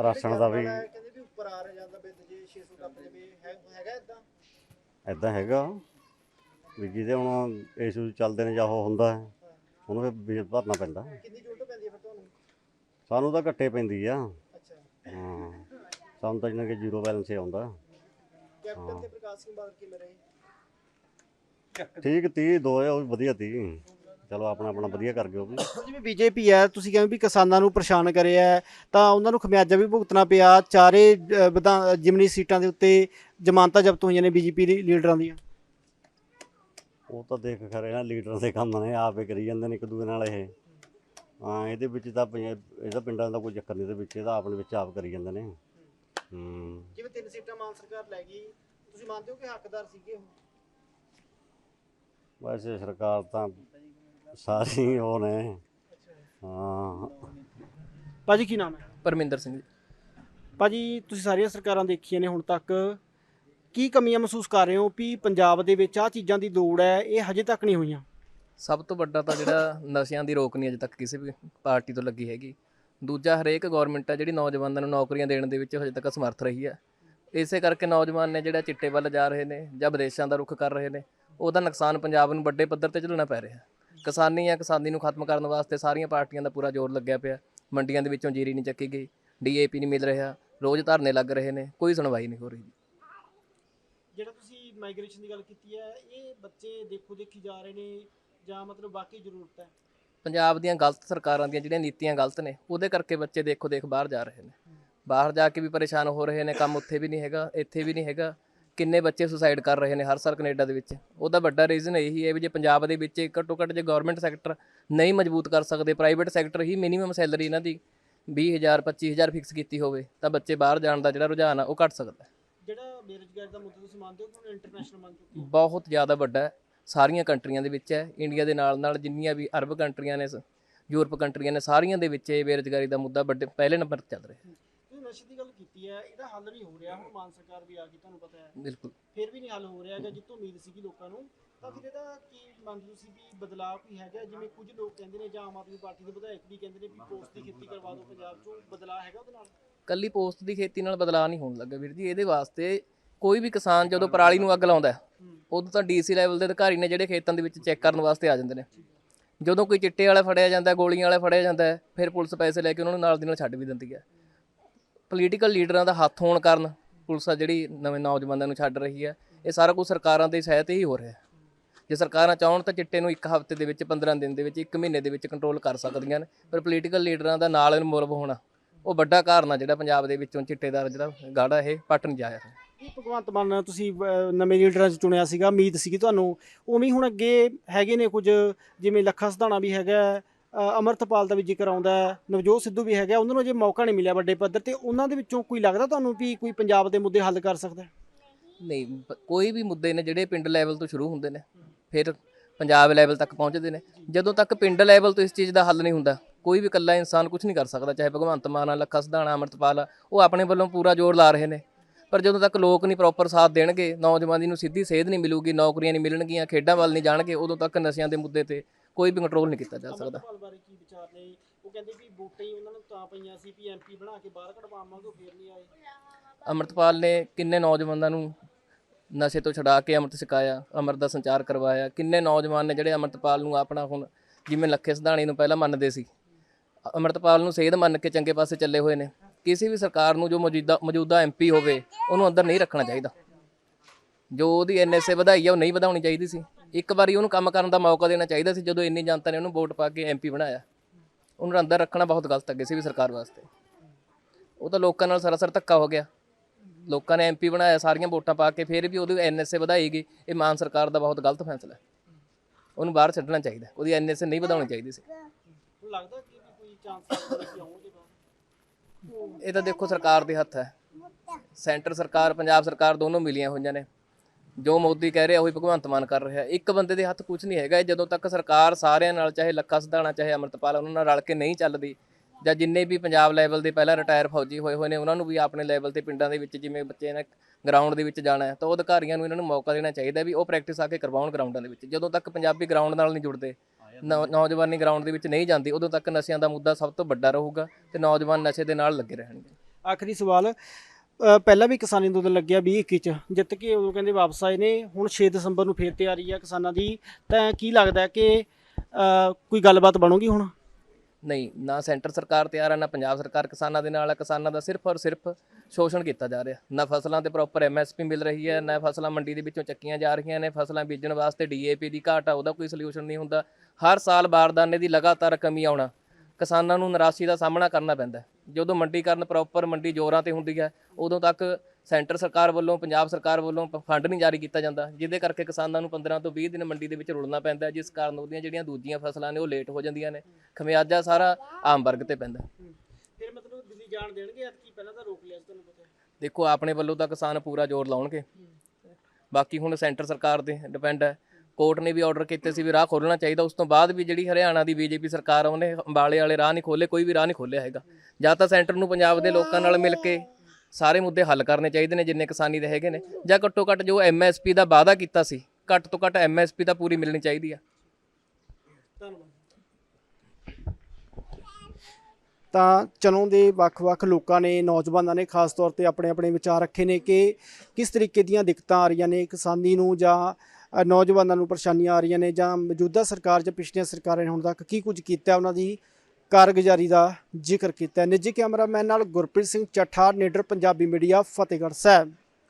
ਰਾਸ਼ਨ ਦਾ ਵੀ ਕਹਿੰਦੇ ਵੀ ਉੱਪਰ ਆ ਰਿਹਾ ਜਾਂਦਾ ਬਿੱਲ ਜੇ 600 ਟੱਪ ਜਾਵੇ ਹੈਗਾ ਇਦਾਂ ਐਦਾਂ ਹੈਗਾ। ਵੀ ਜਿਹਦੇ ਹੁਣ ਇਸ਼ੂ ਚੱਲਦੇ ਨੇ ਜਾਂ ਉਹ ਹੁੰਦਾ ਹੈ ਉਹਨੂੰ ਫਿਰ ਬਿਜਲੀ ਭਰਨਾ ਪੈਂਦਾ। ਕਿੰਨੀ ਯੂਨਿਟ ਪੈਂਦੀ ਹੈ ਫਿਰ ਤੁਹਾਨੂੰ? ਸਾਨੂੰ ਤਾਂ ਘੱਟੇ ਪੈਂਦੀ ਆ। ਅੱਛਾ। ਹਾਂ। ਸਾਨੂੰ ਤਾਂ ਕਿ ਜ਼ੀਰੋ ਬੈਲੈਂਸ ਹੀ ਆਉਂਦਾ। ਕੈਪਟਨ ਤੇ ਪ੍ਰਕਾਸ਼ ਸਿੰਘ ਬਾਦਲ ਕਿਵੇਂ ਰਹੇ? ਠੀਕ ਤੀ ਦੋ ਆ ਉਹ ਵੀ ਵਧੀਆ ਤੀ ਚਲੋ ਆਪਣਾ ਆਪਣਾ ਵਧੀਆ ਕਰ ਗਏ ਉਹ ਵੀ। ਜਿਵੇਂ ਬੀਜੇਪੀ ਹੈ ਤੁਸੀਂ ਕਹਿੰਦੇ ਵੀ ਕਿਸਾਨਾਂ ਨੂੰ ਪਰੇਸ਼ਾਨ ਕਰਿਆ ਹੈ, ਤਾਂ ਉਹਨਾਂ ਨੂੰ ਖਮਿਆਜਾ ਵੀ ਭੁਗਤਣਾ ਪਿਆ। ਚਾਰੇ ਅ, ਵਿਧਾਨ ਜਿਮਨੀ ਸੀਟਾਂ ਦੇ ਉੱਤੇ ਜ਼ਮਾਨਤਾਂ ਜ਼ਬਤ ਹੋਈਆਂ ਨੇ ਬੀਜੇਪੀ ਲੀਡਰਾਂ ਦੀਆਂ। ਉਹ ਤਾਂ ਦੇਖ ਖਰੇ ਨਾ ਲੀਡਰਾਂ ਦੇ ਕੰਮ ਨੇ ਆਪੇ ਕਰੀ ਜਾਂਦੇ ਨੇ ਇੱਕ ਦੂਜੇ ਨਾਲ ਇਹ। ਹਾਂ ਇਹਦੇ ਵਿੱਚ ਤਾਂ ਪੰਜਾਬ ਇਹਦਾ ਪਿੰਡਾਂ ਦਾ ਕੋਈ ਚੱਕਰ ਨਹੀਂ ਇਹਦੇ ਵਿੱਚ ਇਹਦਾ ਆਪਣੇ ਵਿੱਚ ਆਪ ਕਰੀ ਜਾਂਦੇ ਨੇ। ਹੂੰ। ਜਿਵੇਂ ਤਿੰਨ ਸੀਟਾਂ ਮਾਨ ਸਰਕਾਰ ਲੈ ਗਈ ਤੁਸੀਂ ਮੰਨਦੇ ਹੋ ਕਿ ਹੱਕਦਾਰ ਸੀਗੇ ਉਹ? ਵੈਸੇ ਸਰਕਾਰ ਤਾਂ ਸਾਰੀ ਉਹ ਨੇ। ਹਾਂ। ਭਾਜੀ ਕੀ ਨਾਮ ਹੈ? ਪਰਮਿੰਦਰ ਸਿੰਘ ਜੀ। ਭਾਜੀ ਤੁਸੀਂ ਸਾਰੀਆਂ ਸਰਕਾਰਾਂ ਦੇਖੀਆਂ ਨੇ ਹੁਣ ਤੱਕ। ਕੀ ਕਮੀਆਂ ਮਹਿਸੂਸ ਕਰ ਰਹੇ ਹੋ ਵੀ ਪੰਜਾਬ ਦੇ ਵਿੱਚ ਆਹ ਚੀਜ਼ਾਂ ਦੀ ਦੌੜ ਹੈ ਇਹ ਹਜੇ ਤੱਕ ਨਹੀਂ ਹੋਈਆਂ? ਸਭ ਤੋਂ ਵੱਡਾ ਤਾਂ ਜਿਹੜਾ ਨਸ਼ਿਆਂ ਦੀ ਰੋਕ ਨਹੀਂ ਅਜੇ ਤੱਕ ਕਿਸੇ ਵੀ ਪਾਰਟੀ ਤੋਂ ਲੱਗੀ ਹੈਗੀ। ਦੂਜਾ ਹਰੇਕ ਗਵਰਨਮੈਂਟ ਹੈ ਜਿਹੜੀ ਨੌਜਵਾਨਾਂ ਨੂੰ ਨੌਕਰੀਆਂ ਦੇਣ ਦੇ ਵਿੱਚ ਹਜੇ ਤੱਕ ਅਸਮਰਥ ਰਹੀ ਹੈ। ਇਸੇ ਕਰਕੇ ਨੌਜਵਾਨ ਨੇ ਜਿਹੜਾ ਚਿੱਟੇ ਵੱਲ ਜਾ ਰਹੇ ਨੇ ਜਾਂ ਵਿਦੇਸ਼ਾਂ ਦਾ ਰੁਖ ਕਰ ਰਹੇ ਨੇ ਉਹਦਾ ਨੁਕਸਾਨ ਪੰਜਾਬ ਨੂੰ ਵੱਡੇ ਪੱਧਰ ਤੇ ਝੱਲਣਾ ਪੈ ਰਿਹਾ। ਕਿਸਾਨੀ ਆ ਕਿਸਾਨੀ ਨੂੰ ਖਤਮ ਕਰਨ ਵਾਸਤੇ ਸਾਰੀਆਂ ਪਾਰਟੀਆਂ ਦਾ ਪੂਰਾ ਜ਼ੋਰ ਲੱਗਿਆ ਪਿਆ। ਮੰਡੀਆਂ ਦੇ ਵਿੱਚੋਂ ਜੀਰੀ ਨਹੀਂ ਚੱਕੀ ਗਈ ਡੀਏਪੀ ਨਹੀਂ ਮਿਲ ਰਿਹਾ ਰੋਜ਼ ਧਰਨੇ ਲੱਗ ਰਹੇ ਨੇ ਕੋਈ ਸੁਣਵਾਈ ਨਹੀਂ ਹੋ ਰਹੀ ਜਿਹੜਾ ਤੁਸੀਂ ਮਾਈਗ੍ਰੇਸ਼ਨ ਦੀ ਗੱਲ ਕੀਤੀ ਹੈ ਇਹ ਬੱਚੇ ਦੇਖੋ ਦੇਖੀ ਜਾ ਰਹੇ ਨੇ ਜਾਂ ਮਤਲਬ ਬਾਕੀ ਜ਼ਰੂਰਤ ਹੈ? ਪੰਜਾਬ ਦੀਆਂ ਗਲਤ ਸਰਕਾਰਾਂ ਦੀਆਂ ਜਿਹੜੀਆਂ ਨੀਤੀਆਂ ਗਲਤ ਨੇ ਉਹਦੇ ਕਰਕੇ ਬੱਚੇ ਦੇਖੋ ਦੇਖ ਬਾਹਰ ਜਾ ਰਹੇ ਨੇ। ਬਾਹਰ ਜਾ ਕੇ ਵੀ ਪਰੇਸ਼ਾਨ ਹੋ ਰਹੇ ਨੇ ਕੰਮ ਉੱਥੇ ਵੀ ਨਹੀਂ ਹੈਗਾ ਇੱਥੇ ਵੀ ਨਹੀਂ ਹੈਗਾ। ਕਿੰਨੇ ਬੱਚੇ ਸੁਸਾਈਡ ਕਰ ਰਹੇ ਨੇ ਹਰ ਸਾਲ ਕੈਨੇਡਾ ਦੇ ਵਿੱਚ। ਉਹਦਾ ਵੱਡਾ ਰੀਜ਼ਨ ਇਹੀ ਹੈ ਵੀ ਜੇ ਪੰਜਾਬ ਦੇ ਵਿੱਚ ਘੱਟੋ ਘੱਟ ਜੇ ਗਵਰਨਮੈਂਟ ਸੈਕਟਰ ਨਹੀਂ ਮਜ਼ਬੂਤ ਕਰ ਸਕਦੇ ਪ੍ਰਾਈਵੇਟ ਸੈਕਟਰ ਹੀ ਮਿਨੀਮਮ ਸੈਲਰੀ ਇਹਨਾਂ ਦੀ 20000 25000 ਫਿਕਸ ਕੀਤੀ ਹੋਵੇ ਤਾਂ ਬੱਚੇ ਬਾਹਰ ਜਾਣ ਦਾ ਜਿਹੜਾ ਰੁਝਾਨ ਆ ਉਹ ਘਟ ਸਕਦਾ ਹੈ। ਜਿਹੜਾ ਬੇਰੁਜ਼ਗਾਰੀ ਦਾ ਮੁੱਦਾ ਤੁਸੀਂ ਮੰਨਦੇ ਹੋ ਕਿ ਇੰਟਰਨੈਸ਼ਨਲ ਮੰਨ ਚੁੱਕੀ ਬਹੁਤ ਜ਼ਿਆਦਾ ਵੱਡਾ ਹੈ। ਸਾਰੀਆਂ ਕੰਟਰੀਆਂ ਦੇ ਵਿੱਚ ਹੈ। ਇੰਡੀਆ ਦੇ ਨਾਲ ਨਾਲ ਜਿੰਨੀਆਂ ਵੀ ਅਰਬ ਕੰਟਰੀਆਂ ਨੇ ਯੂਰਪ ਕੰਟਰੀਆਂ ਨੇ ਸਾਰੀਆਂ ਦੇ ਵਿੱਚ ਇਹ ਬੇਰੁਜ਼ਗਾਰੀ ਦਾ ਮੁੱਦਾ ਵੱਡੇ ਪਹਿਲੇ ਨੰਬਰ ਤੇ ਚੱਲ ਰਿਹਾ ਹੈ। ਨਸ਼ੇ ਦੀ ਗੱਲ ਕੀਤੀ ਹੈ ਇਹਦਾ ਹੱਲ ਨਹੀਂ ਹੋ ਰਿਹਾ ਹੁਣ ਮਾਨ ਸਰਕਾਰ ਵੀ ਆ ਗਈ ਤੁਹਾਨੂੰ ਪਤਾ ਹੈ। ਬਿਲਕੁਲ। ਫਿਰ ਵੀ ਨਹੀਂ ਹੱਲ ਹੋ ਰਿਹਾ ਹੈਗਾ ਜਿੱਤੋਂ ਉਮੀਦ ਸੀਗੀ ਲੋਕਾਂ ਨੂੰ। ਤਾਂ ਫਿਰ ਇਹਦਾ ਕੀ ਮੰਨਦੇ ਤੁਸੀਂ ਵੀ ਬਦਲਾਅ ਕੋਈ ਹੈਗਾ? ਜਿਵੇਂ ਕੁਝ ਲੋਕ ਕਹਿੰਦੇ ਨੇ ਜਾਂ ਆਮ ਆਦਮੀ ਪਾਰਟੀ ਦੇ ਵਿਧਾਇਕ ਵੀ ਕਹਿੰਦੇ ਨੇ ਵੀ ਪੋਸਟ ਦੀ ਖੇਤੀ ਕਰਵਾ ਦਿਓ ਪੰਜਾਬ 'ਚੋਂ ਬਦਲਾਅ ਹੈਗਾ ਉਹਦੇ ਨਾਲ? ਕੱਲੀ ਪੋਸਟ ਦੀ ਖੇਤੀ ਨਾਲ ਬਦਲਾਅ ਨਹੀਂ ਹੋਣ ਲੱਗਾ ਵੀਰ ਜੀ ਇਹਦੇ ਵਾਸਤੇ ਕੋਈ ਵੀ ਕਿਸਾਨ ਜਦੋਂ ਪਰਾਲੀ ਨੂੰ ਅੱਗ ਲਾਉਂਦਾ ਉਦੋਂ ਤਾਂ ਡੀਸੀ ਲੈਵਲ ਦੇ ਅਧਿਕਾਰੀ ਨੇ ਜਿਹੜੇ ਖੇਤਾਂ ਦੇ ਵਿੱਚ ਚੈੱਕ ਕਰਨ ਵਾਸਤੇ ਆ ਜਾਂਦੇ ਨੇ। ਜਦੋਂ ਕੋਈ ਚਿੱਟੇ ਵਾਲਾ ਫੜਿਆ ਜਾਂਦਾ ਗੋਲੀਆਂ ਵਾਲਾ ਫੜਿਆ ਜਾਂਦਾ ਫਿਰ ਪੁਲਿਸ ਪੈਸੇ ਲੈ ਕੇ ਉਹਨਾਂ ਨੂੰ ਨਾਲ ਦੀ ਨਾਲ ਛੱਡ ਵੀ ਦਿੰਦੀ ਹੈ। ਪੋਲੀਟੀਕਲ ਲੀਡਰਾਂ ਦਾ ਹੱਥ ਹੋਣ ਕਾਰਨ ਪੁਲਿਸ ਆ ਜਿਹੜੀ ਨਵੇਂ ਨੌਜਵਾਨਾਂ ਨੂੰ ਛੱਡ ਰਹੀ ਹੈ, ਇਹ ਸਾਰਾ ਕੁਝ ਸਰਕਾਰਾਂ ਦੇ ਸਹਾਇਤਾ ਤੇ ਹੀ ਹੋ ਰਿਹਾ ਹੈ। ਜੇ ਸਰਕਾਰਾਂ ਚਾਹਣ ਤਾਂ ਚਿੱਟੇ ਨੂੰ ਇੱਕ ਹਫ਼ਤੇ ਦੇ ਵਿੱਚ 15 ਦਿਨ ਦੇ ਵਿੱਚ, ਇੱਕ ਮਹੀਨੇ ਦੇ ਵਿੱਚ ਕੰਟਰੋਲ ਕਰ ਸਕਦੀਆਂ ਨੇ, ਪਰ ਪੋਲੀਟੀਕਲ ਲੀਡਰਾਂ ਦਾ ਨਾਲ ਇਨਵੋਲਵ ਹੋਣਾ, ਉਹ ਵੱਡਾ ਕਾਰਨ ਆ ਜਿਹੜਾ ਪੰਜਾਬ ਦੇ ਵਿੱਚੋਂ ਚਿੱਟੇਦਾਰ ਜਿਹੜਾ ਗਾੜਾ ਇਹ ਪੱਟ ਜਾਇਆ ਭਗਵੰਤ ਮਾਨ, ਤੁਸੀਂ ਨਵੇਂ ਲੀਡਰਾਂ 'ਚ ਚੁਣਿਆ ਸੀਗਾ, ਉਮੀਦ ਸੀਗੀ ਤੁਹਾਨੂੰ? ਉਵੇਂ ਹੁਣ ਅੱਗੇ ਹੈਗੇ ਨੇ ਕੁਝ, ਜਿਵੇਂ ਲੱਖਾ ਸਧਾਣਾ ਵੀ ਹੈਗਾ ਅਮਰਤਪਾਲ ਦਾ ਵੀ ਜ਼ਿਕਰ ਆਉਂਦਾ ਹੈ, ਨਵਜੋਤ ਸਿੱਧੂ ਵੀ ਹੈਗਾ, ਉਹਨਾਂ ਨੂੰ ਅਜੇ ਮੌਕਾ ਨਹੀਂ ਮਿਲਿਆ ਵੱਡੇ ਪੱਧਰ ਤੇ। ਉਹਨਾਂ ਦੇ ਵਿੱਚੋਂ ਕੋਈ ਲੱਗਦਾ ਤੁਹਾਨੂੰ ਵੀ ਕੋਈ ਪੰਜਾਬ ਦੇ ਮੁੱਦੇ ਹੱਲ ਕਰ ਸਕਦਾ ਨਹੀਂ ਕੋਈ ਵੀ ਮੁੱਦੇ ਨੇ ਜਿਹੜੇ ਪਿੰਡ ਲੈਵਲ ਤੋਂ ਸ਼ੁਰੂ ਹੁੰਦੇ ਨੇ, ਫਿਰ ਪੰਜਾਬ ਲੈਵਲ ਤੱਕ ਪਹੁੰਚਦੇ ਨੇ। ਜਦੋਂ ਤੱਕ ਪਿੰਡ ਲੈਵਲ ਤੋਂ ਇਸ ਚੀਜ਼ ਦਾ ਹੱਲ ਨਹੀਂ ਹੁੰਦਾ, ਕੋਈ ਵੀ ਇਕੱਲਾ ਇਨਸਾਨ ਕੁਝ ਨਹੀਂ ਕਰ ਸਕਦਾ, ਚਾਹੇ ਭਗਵੰਤ ਮਾਨ ਆ, ਲੱਖਾ ਸਿਧਾਣਾ, ਅਮਰਤਪਾਲ ਆ, ਉਹ ਆਪਣੇ ਵੱਲੋਂ ਪੂਰਾ ਜ਼ੋਰ ਲਾ ਰਹੇ ਨੇ। ਪਰ ਜਦੋਂ ਤੱਕ ਲੋਕ ਨਹੀਂ ਪ੍ਰੋਪਰ ਸਾਥ ਦੇਣਗੇ, ਨੌਜਵਾਨੀ ਨੂੰ ਸਿੱਧੀ ਸੇਧ ਨਹੀਂ ਮਿਲੂਗੀ, ਨੌਕਰੀਆਂ ਨਹੀਂ ਮਿਲਣਗੀਆਂ, ਖੇਡਾਂ ਵੱਲ ਨਹੀਂ ਜਾਣਗੇ, ਉਦੋਂ ਤੱਕ ਨਸ਼ਿਆਂ ਦੇ ਮੁੱਦੇ ਤੇ ਕੋਈ ਵੀ ਕੰਟਰੋਲ ਨਹੀਂ ਕੀਤਾ ਜਾ ਸਕਦਾ। ਅਮਰਤਪਾਲ ਬਾਰੇ ਕੀ ਵਿਚਾਰ ਨੇ ਉਹ ਕਹਿੰਦੇ ਵੀ ਵੋਟਾਂ ਹੀ ਉਹਨਾਂ ਨੂੰ ਤਾਂ ਪਈਆਂ ਸੀ ਵੀ ਐਮਪੀ ਬਣਾ ਕੇ ਬਾਹਰ ਕਢਵਾਵਾਂਗੇ ਉਹ ਫੇਰ ਨਹੀਂ ਆਏ। ਅਮਰਤਪਾਲ ਨੇ ਕਿੰਨੇ ਨੌਜਵਾਨਾਂ ਨੂੰ ਨਸ਼ੇ ਤੋਂ ਛੁਡਾ ਕੇ ਅੰਮ੍ਰਿਤ ਛਕਾਇਆ ਅੰਮ੍ਰਿਤ ਦਾ ਸੰਚਾਰ ਕਰਵਾਇਆ? ਕਿੰਨੇ ਨੌਜਵਾਨ ਨੇ ਜਿਹੜੇ ਅਮਰਤਪਾਲ ਨੂੰ ਆਪਣਾ ਹੁਣ ਜਿਵੇਂ ਲੱਖੇ ਸਿਧਾਣੀ ਨੂੰ ਪਹਿਲਾਂ ਮੰਨਦੇ ਸੀ। ਅਮਰਤਪਾਲ ਨੂੰ ਸੇਧ ਮੰਨ ਕੇ ਚੰਗੇ ਪਾਸੇ ਚੱਲੇ ਹੋਏ ਨੇ। ਕਿਸੇ ਵੀ ਸਰਕਾਰ ਨੂੰ ਜੋ ਮੌਜੂਦਾ ਮੌਜੂਦਾ ਐਮਪੀ ਹੋਵੇ ਉਹਨੂੰ ਅੰਦਰ ਨਹੀਂ ਰੱਖਣਾ ਚਾਹੀਦਾ। ਜੋ ਉਹਦੀ ਐਨਐਸਏ ਵਧਾਈ ਆ ਉਹ ਨਹੀਂ ਵਧਾਉਣੀ ਚਾਹੀਦੀ ਸੀ। ਇੱਕ ਵਾਰੀ ਉਹਨੂੰ ਕੰਮ ਕਰਨ ਦਾ ਮੌਕਾ ਦੇਣਾ ਚਾਹੀਦਾ ਸੀ, ਜਦੋਂ ਇੰਨੀ ਜਨਤਾ ਨੇ ਉਹਨੂੰ ਵੋਟ ਪਾ ਕੇ ਐਮਪੀ ਬਣਾਇਆ। ਉਹਨੂੰ ਅੰਦਰ ਰੱਖਣਾ ਬਹੁਤ ਗਲਤ ਹੈ ਸੀ ਵੀ ਸਰਕਾਰ ਵਾਸਤੇ। ਉਹ ਤਾਂ ਲੋਕਾਂ ਨਾਲ ਸਰਾਸਰ ਧੱਕਾ ਹੋ ਗਿਆ। ਲੋਕਾਂ ਨੇ ਐਮਪੀ ਬਣਾਇਆ, ਸਾਰੀਆਂ ਵੋਟਾਂ ਪਾ ਕੇ ਫਿਰ ਵੀ ਉਹਦੀ ਐਨਐਸਏ ਵਧਾਈ ਗਈ। ਇਹ ਮਾਨ ਸਰਕਾਰ ਦਾ ਬਹੁਤ ਗਲਤ ਫੈਸਲਾ ਹੈ। ਉਹਨੂੰ ਬਾਹਰ ਛੱਡਣਾ ਚਾਹੀਦਾ ਉਹਦੀ ਐਨਐਸਏ ਨਹੀਂ ਵਧਾਉਣੀ ਚਾਹੀਦੀ ਸੀ। ਲੱਗਦਾ ਕਿ ਕੋਈ ਚਾਂਸ ਹੈ ਇਹ ਤਾਂ ਦੇਖੋ ਸਰਕਾਰ ਦੇ ਹੱਥ ਹੈ। ਸੈਂਟਰ ਸਰਕਾਰ, ਪੰਜਾਬ ਸਰਕਾਰ ਦੋਨੋਂ ਮਿਲੀਆਂ ਹੋਈਆਂ ਨੇ। ਜੋ ਮੋਦੀ ਕਹਿ ਰਿਹਾ, ਉਹੀ ਭਗਵੰਤ ਮਾਨ ਕਰ ਰਿਹਾ। ਇੱਕ ਬੰਦੇ ਦੇ ਹੱਥ ਕੁਝ ਨਹੀਂ ਹੈਗਾ। ਜਦੋਂ ਤੱਕ ਸਰਕਾਰ ਸਾਰਿਆਂ ਨਾਲ, ਚਾਹੇ ਲੱਖਾ ਸਿਧਾਣਾ, ਚਾਹੇ ਅਮਰਤਪਾਲ, ਉਹਨਾਂ ਨਾਲ ਰਲ ਕੇ ਨਹੀਂ ਚੱਲਦੀ, ਜਾਂ ਜਿੰਨੇ ਵੀ ਪੰਜਾਬ ਲੈਵਲ ਦੇ ਪਹਿਲਾਂ ਰਿਟਾਇਰ ਫੌਜੀ ਹੋਏ ਹੋਏ ਨੇ, ਉਹਨਾਂ ਨੂੰ ਵੀ ਆਪਣੇ ਲੈਵਲ ਤੇ ਪਿੰਡਾਂ ਦੇ ਵਿੱਚ, ਜਿਵੇਂ ਬੱਚੇ ਨੇ ਗਰਾਊਂਡ ਦੇ ਵਿੱਚ ਜਾਣਾ ਤਾਂ ਉਹ ਅਧਿਕਾਰੀਆਂ ਨੂੰ ਇਹਨਾਂ ਨੂੰ ਮੌਕਾ ਦੇਣਾ ਚਾਹੀਦਾ ਵੀ ਉਹ ਪ੍ਰੈਕਟਿਸ ਆ ਕੇ ਕਰਵਾਉਣ ਗਰਾਊਂਡਾਂ ਦੇ ਵਿੱਚ। ਜਦੋਂ ਤੱਕ ਪੰਜਾਬੀ ਗਰਾਊਂਡ ਨਾਲ ਨਹੀਂ ਜੁੜਦੇ, ਨੌ- ਨੌਜਵਾਨੀ ਗਰਾਊਂਡ ਦੇ ਵਿੱਚ ਨਹੀਂ ਜਾਂਦੀ, ਉਦੋਂ ਤੱਕ ਨਸ਼ਿਆਂ ਦਾ ਮੁੱਦਾ ਸਭ ਤੋਂ ਵੱਡਾ ਰਹੂਗਾ ਤੇ ਨੌਜਵਾਨ ਨਸ਼ੇ ਦੇ ਨਾਲ ਲੱਗੇ ਰਹਿਣਗੇ। ਆਖਰੀ ਸਵਾਲ ਪਹਿਲਾਂ ਵੀ ਕਿਸਾਨੀ ਅੰਦੋਲਨ ਲੱਗਿਆ 2021 ਚ, ਜਿੱਤ ਕੇ ਉਦੋਂ ਕਹਿੰਦੇ ਵਾਪਸ ਆਏ ਨੇ, ਹੁਣ 6 ਦਸੰਬਰ ਨੂੰ ਫੇਰ ਤਿਆਰੀ ਆ ਕਿਸਾਨਾਂ ਦੀ। ਤਾਂ ਕੀ ਲੱਗਦਾ ਕਿ ਕੋਈ ਗੱਲਬਾਤ ਬਣੂਗੀ ਹੁਣ? ਨਹੀਂ, ਨਾ ਸੈਂਟਰ ਸਰਕਾਰ ਤਿਆਰ ਆ, ਨਾ ਪੰਜਾਬ ਸਰਕਾਰ ਕਿਸਾਨਾਂ ਦੇ ਨਾਲ ਆ। ਕਿਸਾਨਾਂ ਦਾ ਸਿਰਫ ਔਰ ਸਿਰਫ ਸ਼ੋਸ਼ਣ ਕੀਤਾ ਜਾ ਰਿਹਾ। ਨਾ ਫਸਲਾਂ ਤੇ ਪ੍ਰੋਪਰ ਐਮਐਸਪੀ ਮਿਲ ਰਹੀ ਹੈ, ਨਾ ਫਸਲਾਂ ਮੰਡੀ ਦੇ ਵਿੱਚੋਂ ਚੱਕੀਆਂ ਜਾ ਰਹੀਆਂ ਨੇ। ਫਸਲਾਂ ਬੀਜਣ ਵਾਸਤੇ ਡੀਏਪੀ ਦੀ ਘਾਟ ਆ, ਉਹਦਾ ਕੋਈ ਸੋਲੂਸ਼ਨ ਨਹੀਂ ਹੁੰਦਾ। ਹਰ ਸਾਲ ਬਾਰਦਾਨੇ ਦੀ ਲਗਾਤਾਰ ਕਮੀ ਆਉਣਾ। ਕਿਸਾਨਾਂ ਨੂੰ ਨਿਰਾਸ਼ੀ ਦਾ ਸਾਹਮਣਾ ਕਰਨਾ ਪੈਂਦਾ। ਜਦੋਂ ਮੰਡੀਕਰਨ ਪ੍ਰੋਪਰ ਮੰਡੀ ਜੋਰਾਂ ਤੇ ਹੁੰਦੀ ਹੈ ਉਦੋਂ ਤੱਕ ਸੈਂਟਰ ਸਰਕਾਰ ਵੱਲੋਂ ਪੰਜਾਬ ਸਰਕਾਰ ਵੱਲੋਂ ਫੰਡ ਨਹੀਂ ਜਾਰੀ ਕੀਤਾ ਜਾਂਦਾ ਜਿਹਦੇ ਕਰਕੇ ਕਿਸਾਨਾਂ ਨੂੰ 15 ਤੋਂ 20 ਦਿਨ ਮੰਡੀ ਦੇ ਵਿੱਚ ਰੁਲਣਾ ਪੈਂਦਾ ਜਿਸ ਕਾਰਨ ਉਹਦੀਆਂ ਜਿਹੜੀਆਂ ਦੂਜੀਆਂ ਫਸਲਾਂ ਨੇ ਉਹ ਲੇਟ ਹੋ ਜਾਂਦੀਆਂ ਨੇ ਖਮਿਆਜਾ ਸਾਰਾ ਆਮ ਵਰਗ ਤੇ ਪੈਂਦਾ। ਫਿਰ ਮਤਲਬ ਦਿੱਲੀ ਜਾਣ ਦੇਣਗੇ ਐਤਕੀ ਪਹਿਲਾਂ ਤਾਂ ਰੋਕ ਲਿਆ ਤੁਹਾਨੂੰ ਪਤਾ ਦੇਖੋ ਆਪਣੇ ਵੱਲੋਂ ਤਾਂ ਕਿਸਾਨ ਪੂਰਾ ਜ਼ੋਰ ਲਾਉਣਗੇ ਬਾਕੀ ਹੁਣ ਸੈਂਟਰ ਸਰਕਾਰ ਤੇ ਡਿਪੈਂਡ ਹੈ ਕੋਰਟ ਨੇ ਵੀ ਆਰਡਰ ਕੀਤੇ ਸੀ ਵੀ ਰਾਹ ਖੋਲਣਾ ਚਾਹੀਦਾ। ਉਸ ਤੋਂ ਬਾਅਦ ਵੀ ਜਿਹੜੀ ਹਰਿਆਣਾ ਦੀ ਬੀਜੇਪੀ ਸਰਕਾਰ ਆ, ਉਹਨੇ ਅੰਬਾਲੇ ਵਾਲੇ ਰਾਹ ਨਹੀਂ ਖੋਲੇ ਕੋਈ ਵੀ ਰਾਹ ਨਹੀਂ ਖੋਲਿਆ ਹੈਗਾ। ਜਾਂ ਤਾਂ ਸੈਂਟਰ ਨੂੰ ਪੰਜਾਬ ਦੇ ਲੋਕਾਂ ਨਾਲ ਮਿਲ ਕੇ ਸਾਰੇ ਮੁੱਦੇ ਹੱਲ ਕਰਨੇ ਚਾਹੀਦੇ ਨੇ ਜਿੰਨੇ ਕਿਸਾਨੀ ਦੇ ਹੈਗੇ ਨੇ। ਜਾਂ ਘੱਟੋ ਘੱਟ ਜੋ ਐਮਐਸਪੀ ਦਾ ਵਾਅਦਾ ਕੀਤਾ ਸੀ ਘੱਟ ਤੋਂ ਘੱਟ ਐਮਐਸਪੀ ਤਾਂ ਪੂਰੀ ਮਿਲਣੀ ਚਾਹੀਦੀ ਆ। ਧੰਨਵਾਦ ਤਾਂ ਚਨੋਂ ਦੇ ਵੱਖ-ਵੱਖ ਲੋਕਾਂ ਨੇ ਨੌਜਵਾਨਾਂ ਨੇ ਖਾਸ ਤੌਰ ਤੇ ਆਪਣੇ ਆਪਣੇ ਵਿਚਾਰ ਰੱਖੇ ਨੇ ਕਿ ਕਿਸ ਤਰੀਕੇ ਦੀਆਂ ਦਿੱਕਤਾਂ ਆ ਰਹੀਆਂ ਨੇ ਕਿਸਾਨੀ ਨੂੰ ਜਾਂ ਨੌਜਵਾਨਾਂ ਨੂੰ ਪਰੇਸ਼ਾਨੀਆਂ ਆ ਰਹੀਆਂ ਨੇ ਜਾਂ ਮੌਜੂਦਾ ਸਰਕਾਰ ਜਾਂ ਪਿਛਲੀਆਂ ਸਰਕਾਰਾਂ ਨੇ ਹੁਣ ਤੱਕ ਕੀ ਕੁਝ ਕੀਤਾ, ਉਹਨਾਂ ਦੀ ਕਾਰਗੁਜ਼ਾਰੀ ਦਾ ਜ਼ਿਕਰ ਕੀਤਾ। ਨਿੱਜੀ ਕੈਮਰਾਮੈਨ ਨਾਲ ਗੁਰਪ੍ਰੀਤ ਸਿੰਘ ਚੱਠਾ ਨੀਡਰ ਪੰਜਾਬੀ ਮੀਡੀਆ, ਫਤਿਹਗੜ੍ਹ ਸਾਹਿਬ।